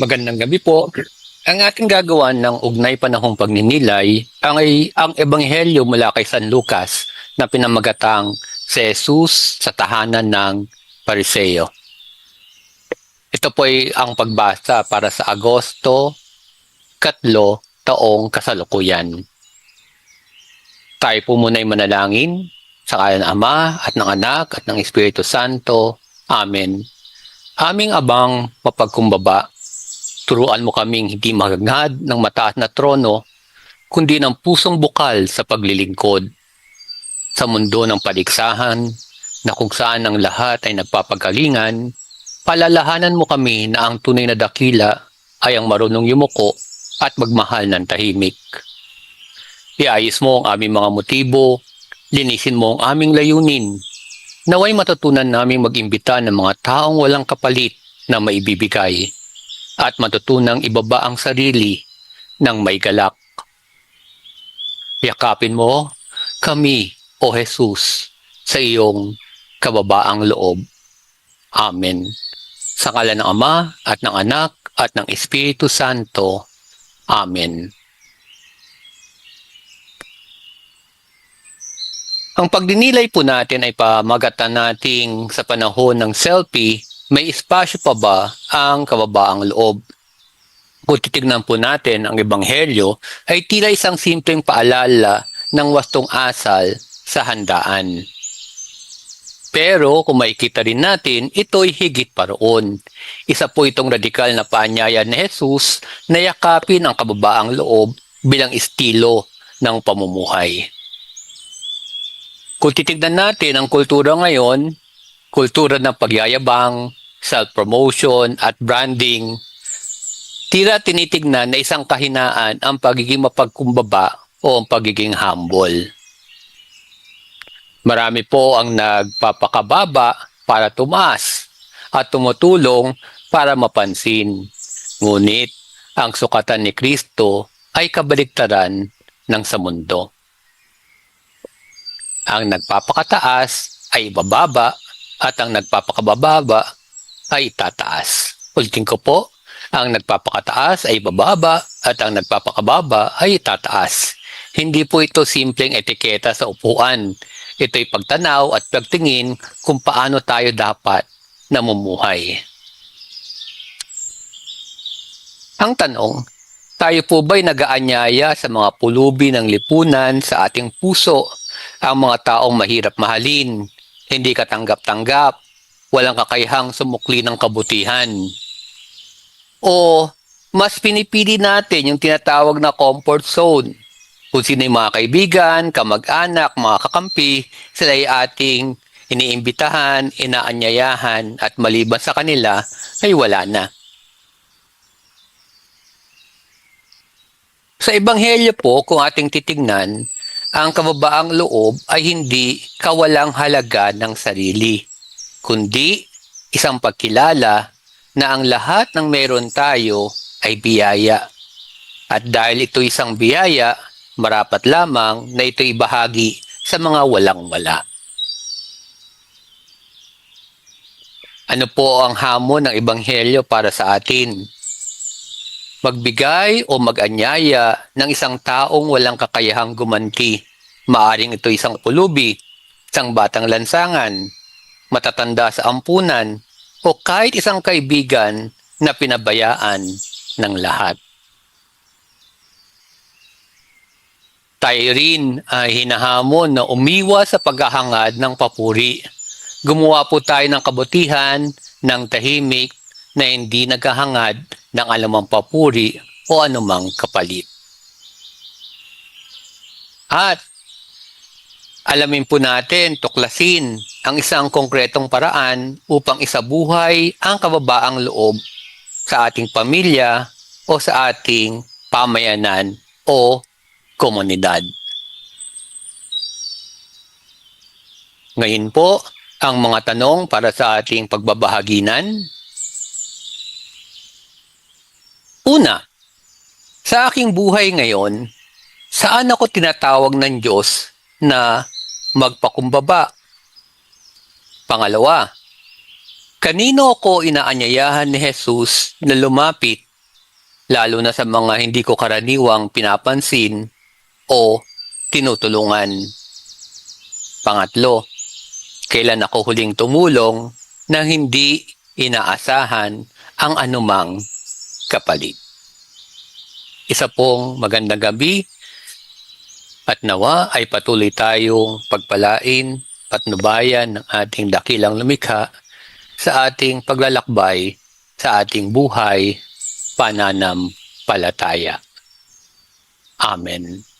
Magandang gabi po. Ang ating gagawa ng ugnay panahong pagninilay ang, ay, ang ebanghelyo mula kay San Lucas na pinamagatang si Jesus sa tahanan ng Pariseo. Ito po ay ang pagbasa para sa Agosto, katlo, taong kasalukuyan. Tayo po muna ay manalangin sa kaya ng Ama at ng Anak at ng Espiritu Santo. Amen. Aming abang mapagkumbaba, turuan mo kaming hindi magagad ng mataas na trono, kundi ng pusong bukal sa paglilingkod. Sa mundo ng paligsahan, na kung saan ang lahat ay nagpapagalingan, palalahanan mo kami na ang tunay na dakila ay ang marunong yumuko at magmahal ng tahimik. Iayos mo ang aming mga motibo, linisin mo ang aming layunin, naway matutunan naming mag-imbita ng mga taong walang kapalit na maibibigay at matutunang ibaba ang sarili ng may galak. Yakapin mo kami, O Jesus, sa iyong kababaang loob. Amen. Sa ngala ng Ama at ng Anak at ng Espiritu Santo. Amen. Ang pagdinilay po natin ay pamagatan nating sa panahon ng selfie, may espasyo pa ba ang kababaang loob? Kung titignan po natin ang Ebanghelyo, ay tila isang simpleng paalala ng wastong asal sa handaan. Pero kung makikita rin natin, ito'y higit pa roon. Isa po itong radikal na paanyaya ni Jesus na yakapin ang kababaang loob bilang estilo ng pamumuhay. Kung titignan natin ang kultura ngayon, kultura ng pagyayabang, self-promotion at branding, tira tinitignan na isang kahinaan ang pagiging mapagkumbaba o ang pagiging humble. Marami po ang nagpapakababa para tumaas at tumutulong para mapansin. Ngunit ang sukatan ni Kristo ay kabaliktaran ng sa mundo. Ang nagpapakataas ay bababa at ang nagpapakabababa ay tataas. Ulitin ko po, ang nagpapakataas ay bababa at ang nagpapakababa ay tataas. Hindi po ito simpleng etiketa sa upuan. Ito'y pagtanaw at pagtingin kung paano tayo dapat namumuhay. Ang tanong, tayo po ba'y nagaanyaya sa mga pulubi ng lipunan sa ating puso ang mga taong mahirap mahalin, hindi katanggap-tanggap, walang kakayahang sumukli ng kabutihan. O mas pinipili natin yung tinatawag na comfort zone. Kung sino yung mga kaibigan, kamag-anak, mga kakampi, sila ay ating iniimbitahan, inaanyayahan at maliban sa kanila ay wala na. Sa Ebanghelyo po, kung ating titignan, ang kababaang loob ay hindi kawalang halaga ng sarili, kundi isang pagkilala na ang lahat ng meron tayo ay biyaya. At dahil ito isang biyaya, marapat lamang na ito'y bahagi sa mga walang-wala. Ano po ang hamon ng Ebanghelyo para sa atin? Magbigay o mag-anyaya ng isang taong walang kakayahang gumanti. Maaring ito isang pulubi, isang batang lansangan, matatanda sa ampunan, o kahit isang kaibigan na pinabayaan ng lahat. Tayo rin ay hinahamon na umiwas sa paghahangad ng papuri. Gumawa po tayo ng kabutihan ng tahimik na hindi naghahangad ng anumang papuri o anumang kapalit. At alamin po natin, tuklasin ang isang konkretong paraan upang isabuhay ang kababaang loob sa ating pamilya o sa ating pamayanan o komunidad. Ngayon po, ang mga tanong para sa ating pagbabahaginan. Una, sa aking buhay ngayon, saan ako tinatawag ng Diyos na magpakumbaba? Pangalawa, Kanino ko inaanyayahan ni Jesus na lumapit, lalo na sa mga hindi ko karaniwang pinapansin o tinutulungan? Pangatlo, kailan ako huling tumulong na hindi inaasahan ang anumang kapalit? Isa pong magandang gabi at nawa ay patuloy tayong pagpalain patnubayan ng ating dakilang lumikha sa ating paglalakbay sa ating buhay pananampalataya. Amen.